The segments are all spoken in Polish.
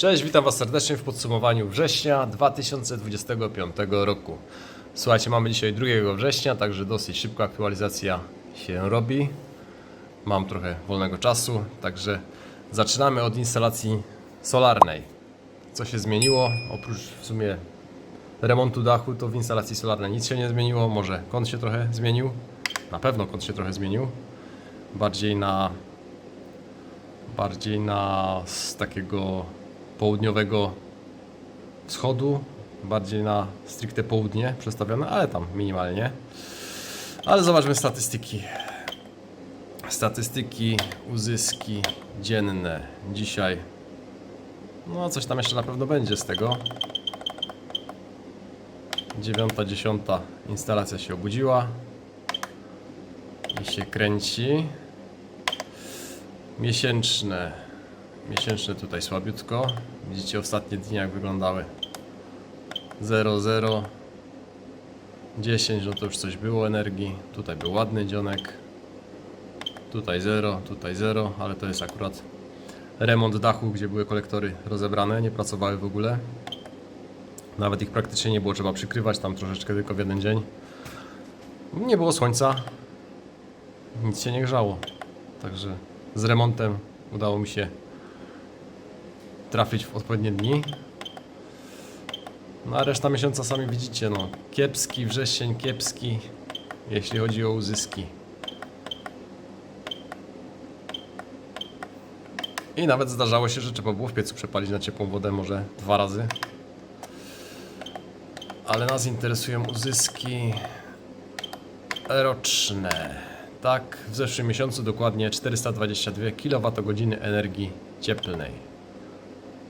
Cześć, witam Was serdecznie w podsumowaniu września 2025 roku. Słuchajcie, mamy dzisiaj 2 września, także dosyć szybko aktualizacja się robi. Mam trochę wolnego czasu, także zaczynamy od instalacji solarnej. Co się zmieniło? Oprócz w sumie remontu dachu, to w instalacji solarnej nic się nie zmieniło. Może kąt się trochę zmienił. Na pewno kąt się trochę zmienił. Bardziej na bardziej na z takiego południowego wschodu, bardziej na stricte południe przestawione, ale tam minimalnie. Ale zobaczmy statystyki. Statystyki, uzyski dzienne dzisiaj. No, coś tam jeszcze na pewno będzie z tego. Dziewiąta, dziesiąta instalacja się obudziła i się kręci. Miesięczne. Miesięczne tutaj słabiutko. Widzicie ostatnie dni jak wyglądały. 0, 0. 10, no to już coś było energii. Tutaj był ładny dzionek. Tutaj 0, tutaj 0, ale to jest akurat remont dachu, gdzie były kolektory rozebrane, nie pracowały w ogóle. Nawet ich praktycznie nie było trzeba przykrywać, tam troszeczkę tylko w jeden dzień. Nie było słońca, nic się nie grzało. Także z remontem udało mi się trafić w odpowiednie dni. No a reszta miesiąca sami widzicie, no. Kiepski wrzesień, kiepski, jeśli chodzi o uzyski. I nawet zdarzało się, że trzeba było w piecu przepalić na ciepłą wodę może dwa razy. Ale nas interesują uzyski roczne. Tak, w zeszłym miesiącu dokładnie 422 kWh energii cieplnej.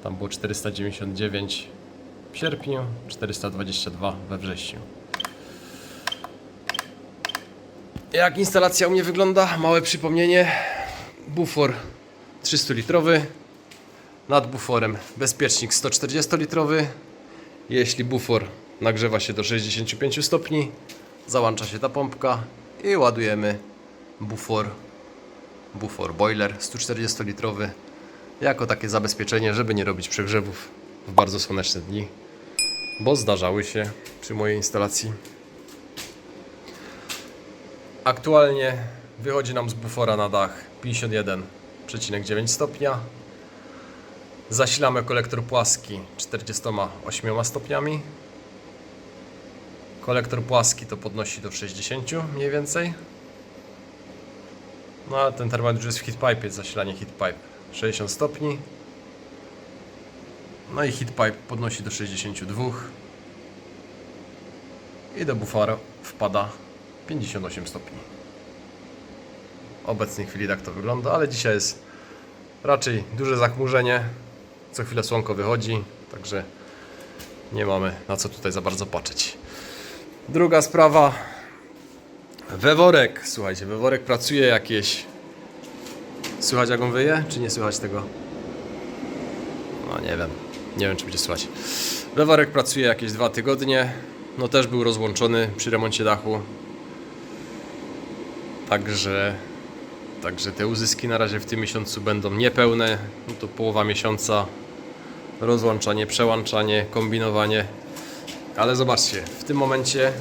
Tam było 499 w sierpniu, 422 we wrześniu. Jak instalacja u mnie wygląda? Małe przypomnienie. Bufor 300 litrowy. Nad buforem bezpiecznik 140 litrowy. Jeśli bufor nagrzewa się do 65 stopni, załącza się ta pompka i ładujemy bufor, bufor boiler 140 litrowy jako takie zabezpieczenie, żeby nie robić przegrzewów w bardzo słoneczne dni, bo zdarzały się przy mojej instalacji. Aktualnie wychodzi nam z bufora na dach 51,9 stopnia. Zasilamy kolektor płaski 48 stopniami. Kolektor płaski to podnosi do 60 mniej więcej. No a ten termometr jest w heatpipe, jest zasilanie heatpipe 60 stopni. No i heatpipe podnosi do 62. I do bufora wpada 58 stopni. Obecnej chwili tak to wygląda, ale dzisiaj jest raczej duże zachmurzenie. Co chwilę słonko wychodzi, także nie mamy na co tutaj za bardzo patrzeć. Druga sprawa. Weworek, słuchajcie, weworek pracuje jakieś. Słychać jak on wyje, czy nie słychać tego? No nie wiem, nie wiem czy będzie słychać. Weworek pracuje jakieś dwa tygodnie. No też był rozłączony przy remoncie dachu. Także, także te uzyski na razie w tym miesiącu będą niepełne. No to połowa miesiąca. Rozłączanie, przełączanie, kombinowanie. Ale zobaczcie, w tym momencie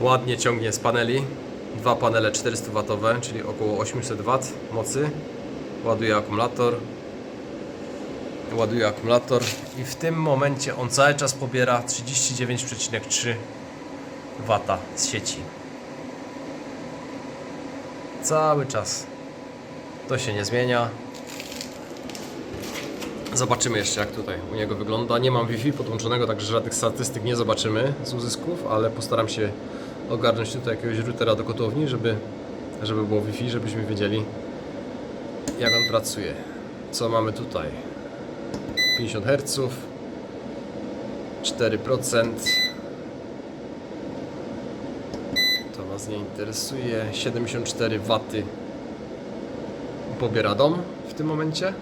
ładnie ciągnie z paneli. Dwa panele 400W, czyli około 800 W mocy. Ładuje akumulator. Ładuje akumulator i w tym momencie on cały czas pobiera 39,3 W z sieci. Cały czas. To się nie zmienia. Zobaczymy jeszcze jak tutaj u niego wygląda. Nie mam Wi-Fi podłączonego, także żadnych statystyk nie zobaczymy z uzysków, ale postaram się ogarnąć tutaj jakiegoś routera do kotłowni, żeby, żeby było Wi-Fi, żebyśmy wiedzieli jak on pracuje. Co mamy tutaj? 50 Hz 4% To Was nie interesuje 74 W pobiera dom w tym momencie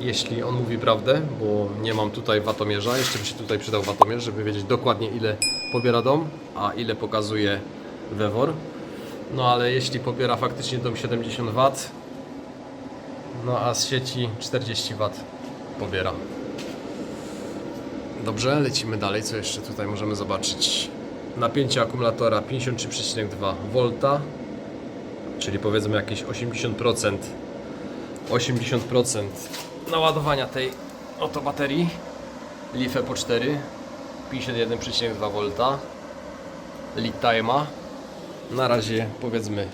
jeśli on mówi prawdę, bo nie mam tutaj watomierza, jeszcze by się tutaj przydał watomierz, żeby wiedzieć dokładnie ile pobiera dom, a ile pokazuje Wewor. No ale jeśli pobiera faktycznie dom 70 W, no a z sieci 40 W pobiera. Dobrze, lecimy dalej. Co jeszcze tutaj możemy zobaczyć? Napięcie akumulatora 53,2 V, czyli powiedzmy jakieś 80%. 80% naładowania tej oto baterii. Life po 4 51,2 V. Lead time'a. Na razie powiedzmy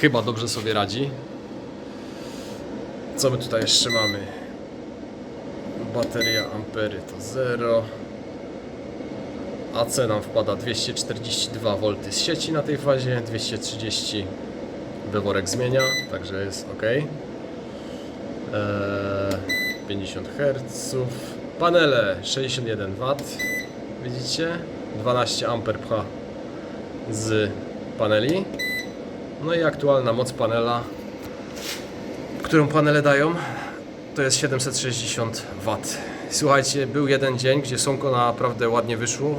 chyba dobrze sobie radzi. Co my tutaj jeszcze mamy? Bateria ampery to 0. AC nam wpada 242 V z sieci na tej fazie, 230 wyworek zmienia, także jest ok. Eee, 50 Hz. Panele 61 W. Widzicie? 12 A pcha z paneli. No i aktualna moc panela, którą panele dają, to jest 760 W. Słuchajcie, był jeden dzień, gdzie słonko naprawdę ładnie wyszło.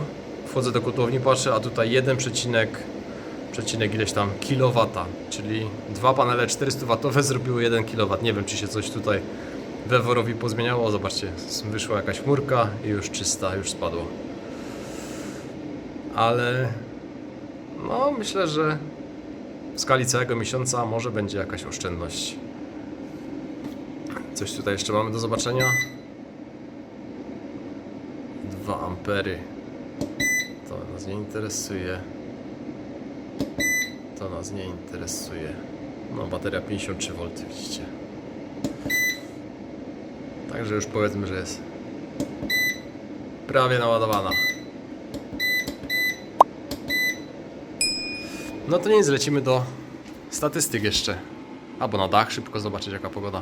Wchodzę do kotłowni, patrzę, a tutaj 1, przecinek ileś tam kilowata, czyli dwa panele 400 watowe zrobiły 1 kW. Nie wiem, czy się coś tutaj weworowi pozmieniało. Zobaczcie, wyszła jakaś chmurka i już czysta, już spadło. Ale no, myślę, że w skali całego miesiąca może będzie jakaś oszczędność. Coś tutaj jeszcze mamy do zobaczenia. 2 ampery. To nas nie interesuje. To nas nie interesuje. No, bateria 53V, widzicie. Także już powiedzmy, że jest prawie naładowana. No to nic, lecimy do statystyk jeszcze. Albo na dach szybko zobaczyć jaka pogoda.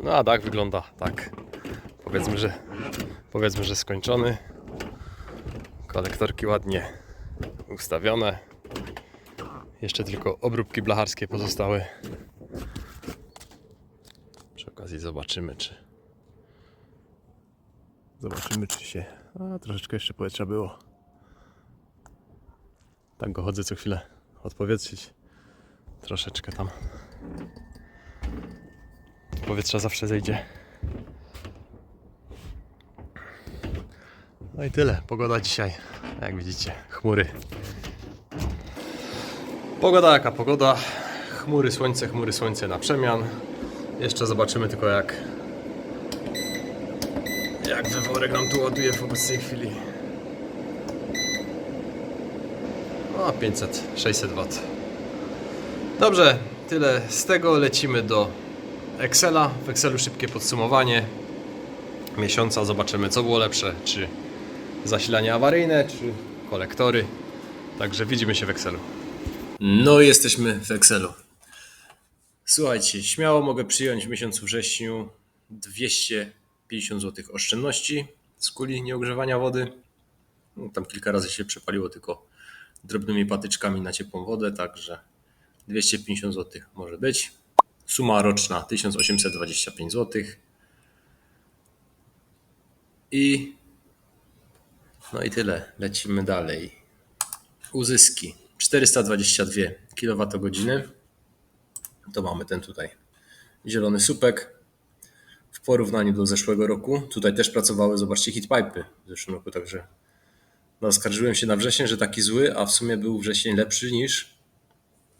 No a dach wygląda tak. Powiedzmy, że powiedzmy, że skończony. Kolektorki ładnie ustawione. Jeszcze tylko obróbki blacharskie pozostały. Przy okazji zobaczymy, czy zobaczymy, czy się. A troszeczkę jeszcze powietrza było. Tak go chodzę co chwilę odpowietrzyć. Troszeczkę tam. Powietrza zawsze zejdzie. No i tyle. Pogoda dzisiaj. Jak widzicie, chmury. Pogoda jaka pogoda. Chmury, słońce, chmury, słońce na przemian. Jeszcze zobaczymy tylko jak jak wyworek nam tu ładuje w obecnej chwili. No 500, 600 W. Dobrze, tyle z tego. Lecimy do Excela. W Excelu szybkie podsumowanie miesiąca. Zobaczymy co było lepsze, czy zasilanie awaryjne, czy kolektory. Także widzimy się w Excelu. No jesteśmy w Excelu. Słuchajcie, śmiało mogę przyjąć w miesiącu wrześniu 250 zł oszczędności z kuli nieogrzewania wody. No, tam kilka razy się przepaliło tylko drobnymi patyczkami na ciepłą wodę, także 250 zł może być. Suma roczna 1825 zł. I no i tyle. Lecimy dalej. Uzyski 422 kWh. To mamy ten tutaj zielony supek. W porównaniu do zeszłego roku, tutaj też pracowały, zobaczcie, hitpipe w zeszłym roku, także naskarżyłem się na wrzesień, że taki zły, a w sumie był wrzesień lepszy niż,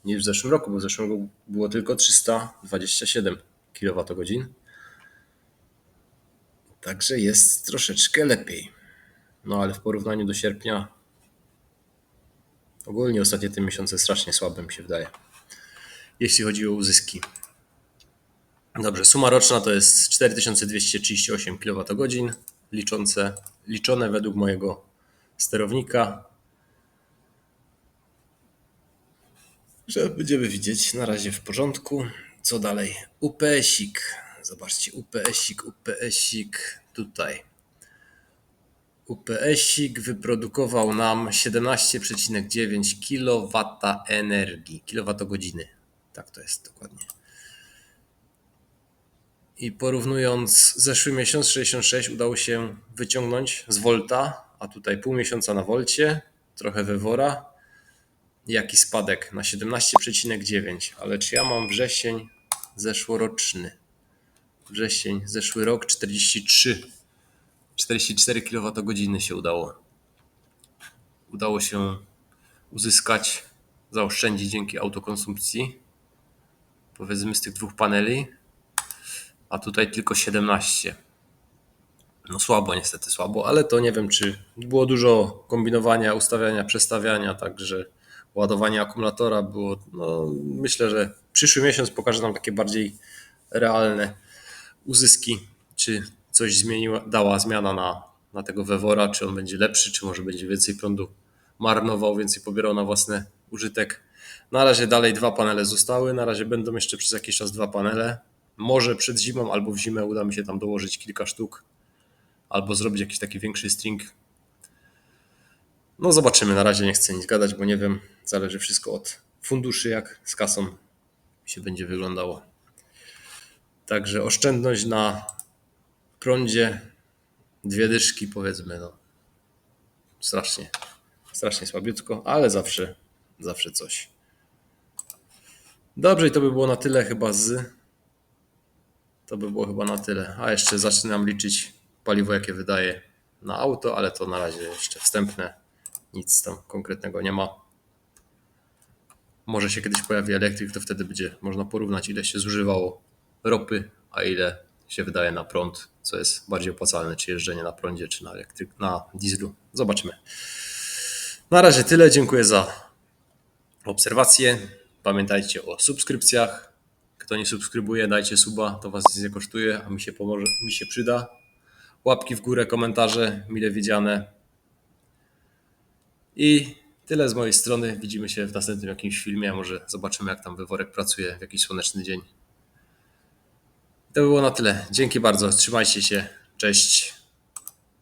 niż w zeszłym roku, bo w zeszłym roku było tylko 327 kWh. Także jest troszeczkę lepiej. No ale w porównaniu do sierpnia, ogólnie ostatnie te miesiące strasznie słabe mi się wydaje, jeśli chodzi o uzyski. Dobrze, suma roczna to jest 4238 kWh, liczące, liczone według mojego sterownika. Że będziemy widzieć na razie w porządku. Co dalej? UPS-ik. Zobaczcie, UPS-ik, UPS-ik tutaj. UPS-ik wyprodukował nam 17,9 kW energii, kilowatogodziny. Tak to jest dokładnie. I porównując zeszły miesiąc 66 udało się wyciągnąć z Volta, a tutaj pół miesiąca na Volcie, trochę wywora jaki spadek na 17,9, ale czy ja mam wrzesień zeszłoroczny? Wrzesień, zeszły rok 43. 44 kWh się udało. Udało się uzyskać, zaoszczędzić dzięki autokonsumpcji. Powiedzmy z tych dwóch paneli, a tutaj tylko 17. No słabo, niestety słabo, ale to nie wiem, czy było dużo kombinowania, ustawiania, przestawiania, także ładowanie akumulatora było. No, myślę, że przyszły miesiąc pokaże nam takie bardziej realne uzyski, czy coś zmieniła, dała zmiana na, na tego Wewora, czy on będzie lepszy, czy może będzie więcej prądu marnował, więcej pobierał na własny użytek. Na razie dalej dwa panele zostały, na razie będą jeszcze przez jakiś czas dwa panele. Może przed zimą albo w zimę uda mi się tam dołożyć kilka sztuk, albo zrobić jakiś taki większy string. No zobaczymy, na razie nie chcę nic gadać, bo nie wiem, zależy wszystko od funduszy, jak z kasą się będzie wyglądało. Także oszczędność na prądzie, dwie dyszki powiedzmy, no strasznie, strasznie słabiutko, ale zawsze, zawsze coś. Dobrze, i to by było na tyle chyba z. To by było chyba na tyle. A jeszcze zaczynam liczyć paliwo, jakie wydaje na auto, ale to na razie jeszcze wstępne. Nic tam konkretnego nie ma. Może się kiedyś pojawi elektryk, to wtedy będzie można porównać, ile się zużywało ropy, a ile się wydaje na prąd, co jest bardziej opłacalne, czy jeżdżenie na prądzie, czy na, elektryk, na dieslu. Zobaczymy. Na razie tyle. Dziękuję za obserwacje. Pamiętajcie o subskrypcjach. Kto nie subskrybuje, dajcie suba, to was nie kosztuje, a mi się pomoże, mi się przyda. Łapki w górę, komentarze, mile widziane. I tyle z mojej strony. Widzimy się w następnym jakimś filmie, może zobaczymy jak tam wyworek pracuje w jakiś słoneczny dzień. To było na tyle. Dzięki bardzo. Trzymajcie się. Cześć.